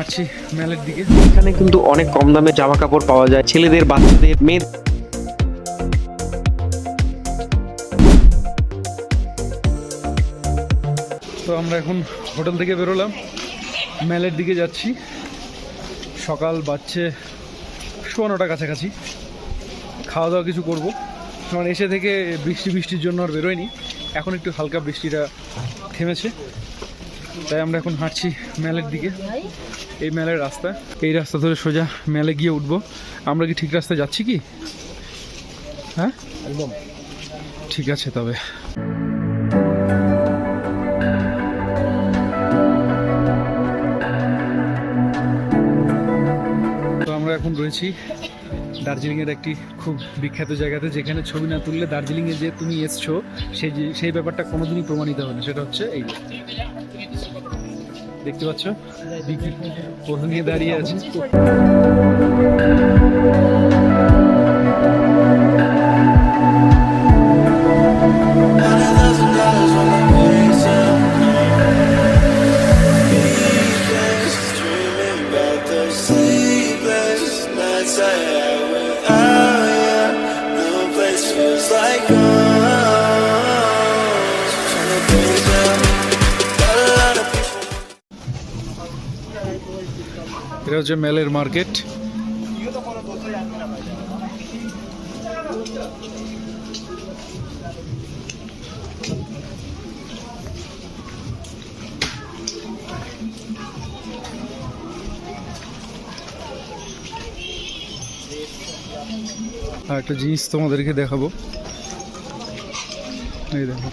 আসছি মেলের দিকে। এখানে কিন্তু অনেক কম দামে জামা কাপড় পাওয়া যায়। ছেলেদের বাচ্চাদের মেয়ে তো আমরা এখন হোটেল থেকে বেরোলাম। মেলের দিকে যাচ্ছি। সকাল বাচ্চে সোয়া নটা কাছাকাছি। খাওয়া দাওয়া কিছু করব। কারণ এসে থেকে বৃষ্টি বৃষ্টির জন্য আর বেরোয়নি। এখন একটু হালকা বৃষ্টিটা থেমেছে। তাই আমরা এখন হাঁটছি মেলের দিকে। এই মেলের রাস্তা। এই রাস্তা ধরে সোজা মেলে গিয়ে উঠবো। আমরা কি ঠিক রাস্তায় যাচ্ছি কি? হ্যাঁ? একদম। ঠিক আছে তবে। রয়েছি। দার্জিলিংয়ের একটি খুব বিখ্যাত জায়গাতে যেখানে ছবি না তুললে দার্জিলিংয়ে যে তুমি এসছো, সেই সেই ব্যাপারটা কোনোদিনই প্রমাণিত হবে না। সেটা হচ্ছে এই দেখতে পাচ্ছ? কোথা দাঁড়িয়ে আছে? হচ্ছে মেলের মার্কেট। একটা জিনিস তোমাদেরকে দেখাবো। এই দেখো।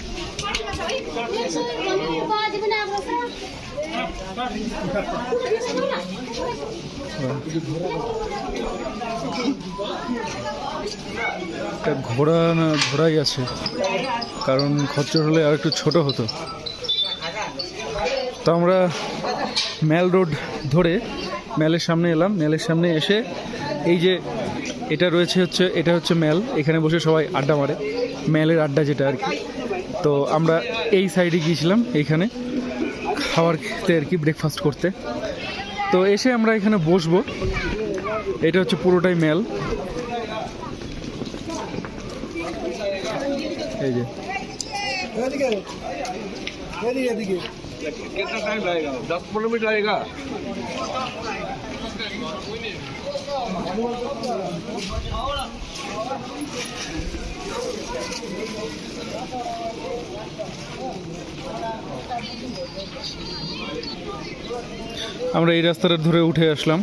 ঘোড়া না ঘোড়াই আছে, কারণ খচ্চর হলে আর একটু ছোট হতো। তো আমরা ম্যাল রোড ধরে ম্যালের সামনে এলাম। ম্যালের সামনে এসে এই যে এটা রয়েছে হচ্ছে, এটা হচ্ছে ম্যাল। এখানে বসে সবাই আড্ডা মারে। ম্যালের আড্ডা যেটা আর কি। তো আমরা এই সাইডে গিয়েছিলাম, এইখানে খাওয়ার খেতে আর কি ব্রেকফাস্ট করতে। তো এসে আমরা এখানে বসবো। এটা হচ্ছে পুরোটাই মেল। এই যে। আমরা এই রাস্তাটা ধরে উঠে আসলাম।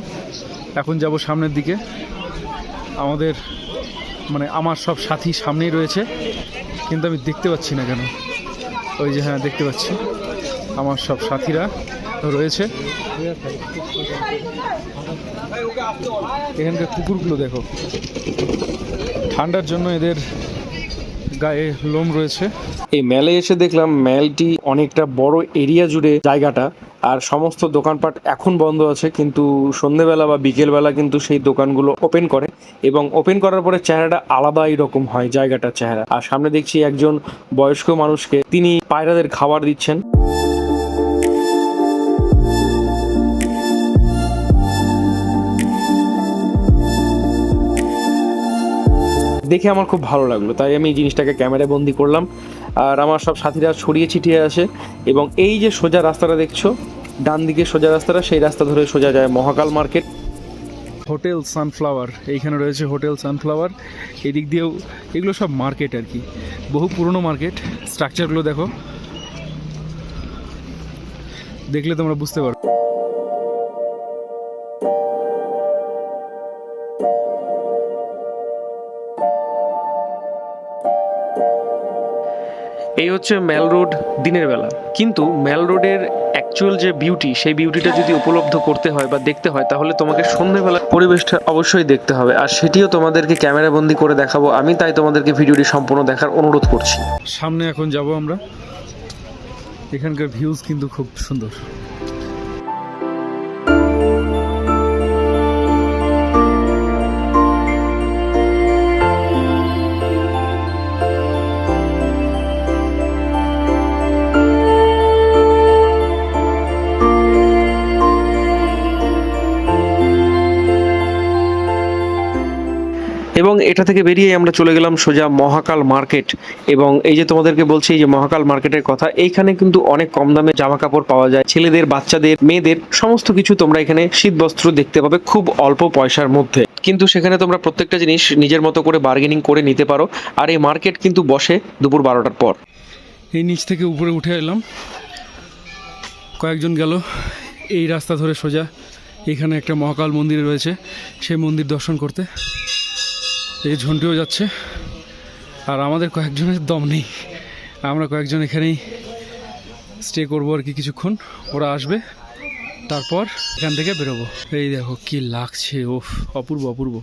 এখন যাব সামনের দিকে। আমাদের মানে আমার সব সাথী সামনেই রয়েছে, কিন্তু আমি দেখতে পাচ্ছি না কেন। ওই যে হ্যাঁ দেখতে পাচ্ছি। আমার সব সাথীরা রয়েছে। এখানকার কুকুরগুলো দেখো। ঠান্ডার জন্য এদের গায়ে লোম রয়েছে। এই মেলে এসে দেখলাম মেলটি অনেকটা বড় এরিয়া জুড়ে জায়গাটা, আর সমস্ত দোকানপাট এখন বন্ধ আছে, কিন্তু সন্ধেবেলা বা বিকেলবেলা কিন্তু সেই দোকানগুলো ওপেন করে, এবং ওপেন করার পরে চেহারাটা আলাদাই রকম হয় জায়গাটার চেহারা। আর সামনে দেখছি একজন বয়স্ক মানুষকে, তিনি পায়রাদের খাবার দিচ্ছেন। দেখে আমার খুব ভালো লাগল। তাই আমি এই জিনিসটাকে ক্যামেরায় বন্দি করলাম। আর আমার সব সাথীরা ছড়িয়ে ছিটিয়ে আসে এবং এই যে সোজা রাস্তাটা দেখছ, ডান দিকে সোজা রাস্তাটা, সেই রাস্তা ধরে সোজা যায় মহাকাল মার্কেট। হোটেল সানফ্লাওয়ার, এইখানে রয়েছে হোটেল সানফ্লাওয়ার। এদিক দিয়েও এগুলো সব মার্কেট আর কি। বহু পুরনো মার্কেট। স্ট্রাকচারগুলো দেখো। দেখলে তোমরা বুঝতে পারো এই হচ্ছে ম্যাল রোড দিনের বেলা। কিন্তু ম্যাল রোডের অ্যাকচুয়াল যে বিউটি সেই বিউটিটা যদি উপলব্ধ করতে হয় বা দেখতে হয়, তাহলে তোমাকে সন্ধ্যেবেলা পরিবেশটা অবশ্যই দেখতে হবে। আর সেটিও তোমাদেরকে ক্যামেরা বন্দি করে দেখাবো। আমি তাই তোমাদেরকে ভিডিওটি সম্পূর্ণ দেখার অনুরোধ করছি। সামনে এখন যাব আমরা। এখানকার ভিউজ কিন্তু খুব সুন্দর। এটা থেকে বেরিয়ে আমরা চলে গেলাম সোজা মহাকাল মার্কেট। এবং এই যে তোমাদেরকে বলছি যে মহাকাল মার্কেটের কথা, এইখানে কিন্তু অনেক কম দামে জামা কাপড় পাওয়া যায়। ছেলেদের, বাচ্চাদের, মেয়েদের, সমস্ত কিছু তোমরা এখানে শীত বস্ত্র দেখতে পাবে খুব অল্প পয়সার মধ্যে। কিন্তু সেখানে তোমরা প্রত্যেকটা জিনিস নিজের মতো করে বার্গেনিং করে নিতে পারো। আর এই মার্কেট কিন্তু বসে দুপুর বারোটার পর। এই নিচ থেকে উপরে উঠে এলাম। কয়েকজন গেল। এই রাস্তা ধরে সোজা। এখানে একটা মহাকাল মন্দির রয়েছে। সেই মন্দির দর্শন করতে। এই ঝন্টিও যাচ্ছে। আর আমাদের কয়েকজনের দম নেই। আমরা কয়েকজন এখানেই স্টে করব আর কি কিছুক্ষণ। ওরা আসবে, তারপর এখান থেকে বেরোবো। এই দেখো কি লাগছে ওফ অপূর্ব অপূর্ব।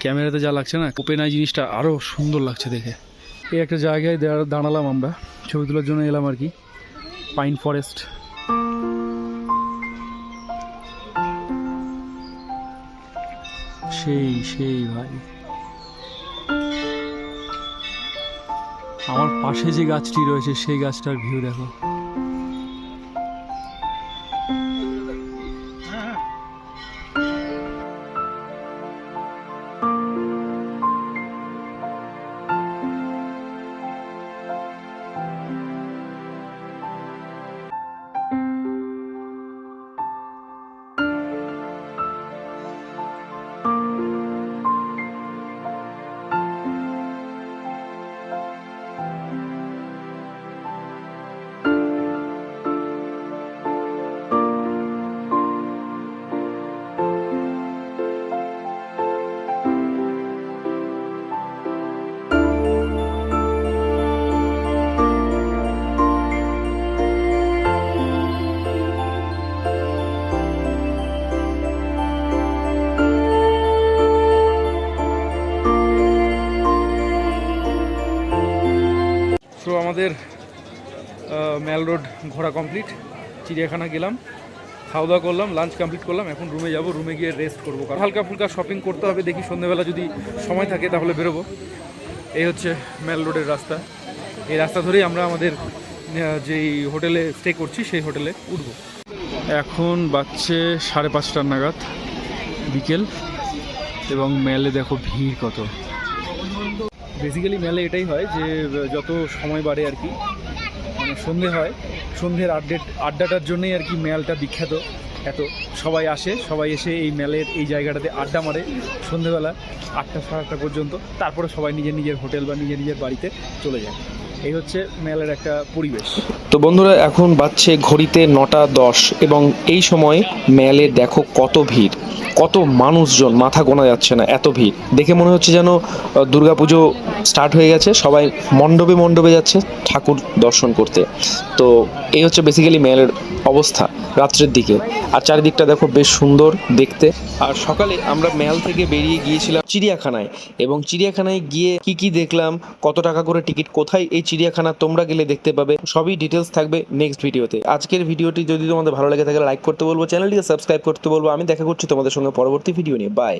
ক্যামেরাতে যা লাগছে না ওপেন আই জিনিসটা আরও সুন্দর লাগছে দেখে। এই একটা জায়গায় দাঁড়ালাম আমরা, ছবি তোলার জন্য এলাম আর কি। পাইন ফরেস্ট সেই সেই ভাই। আমার পাশে যে গাছটি রয়েছে সেই গাছটার ভিউ দেখো। আমাদের ম্যাল রোড ঘোরা কমপ্লিট চিড়িয়াখানা গেলাম খাওয়া দাওয়া করলাম লাঞ্চ কমপ্লিট করলাম, এখন রুমে যাব রুমে গিয়ে রেস্ট করব। কারণ হালকা ফুলকা শপিং করতে হবে, দেখি সন্ধ্যেবেলা যদি সময় থাকে তাহলে বেরোবো। এই হচ্ছে ম্যাল রোডের রাস্তা। এই রাস্তা ধরেই আমরা আমাদের যেই হোটেলে স্টে করছি, সেই হোটেলে উঠবো। এখন বাজছে সাড়ে পাঁচটার নাগাদ, বিকেল, এবং মেলে দেখো ভিড় কত। বেসিক্যালি মেলে এটাই হয় যে, যত সময় বাড়ে আর কি মানে সন্ধে হয়, সন্ধ্যের আড্ডে আড্ডাটার জন্যই আর কি মেলটা বিখ্যাত এত। সবাই আসে, সবাই এসে এই মেলের, এই জায়গাটাতে আড্ডা মারে সন্ধেবেলা আটটা সাড়ে আটটা পর্যন্ত। তারপরে সবাই নিজের নিজের হোটেল বা নিজের নিজের বাড়িতে চলে যায়। এই হচ্ছে মেলের একটা পরিবেশ। তো বন্ধুরা, এখন বাজছে ঘড়িতে নটা দশ এবং এই সময় মেলে দেখো কত ভিড়, কত মানুষজন, মাথা গোনা যাচ্ছে না, এত ভিড়। দেখে মনে হচ্ছে যেন দুর্গাপুজো স্টার্ট হয়ে গেছে, সবাই মণ্ডপে মণ্ডপে যাচ্ছে ঠাকুর দর্শন করতে। তো এই হচ্ছে বেসিক্যালি মেলের অবস্থা রাত্রের দিকে। আর চারিদিকটা দেখো বেশ সুন্দর দেখতে। আর সকালে আমরা মেল থেকে বেরিয়ে গিয়েছিলাম চিড়িয়াখানায় এবং চিড়িয়াখানায় গিয়ে কি কি দেখলাম, কত টাকা করে টিকিট, কোথায় এই চিড়িয়াখানা তোমরা গেলে দেখতে পাবে। সবই ডিটেলস থাকবে নেক্সট ভিডিওতে আজকের ভিডিওটি যদি তোমাদের ভালো লাগে থাকে লাইক করতে বলব। চ্যানেলটিকে সাবস্ক্রাইব করতে বলব। আমি দেখা করছি তোমাদের সঙ্গে পরবর্তী ভিডিও নিয়ে। বাই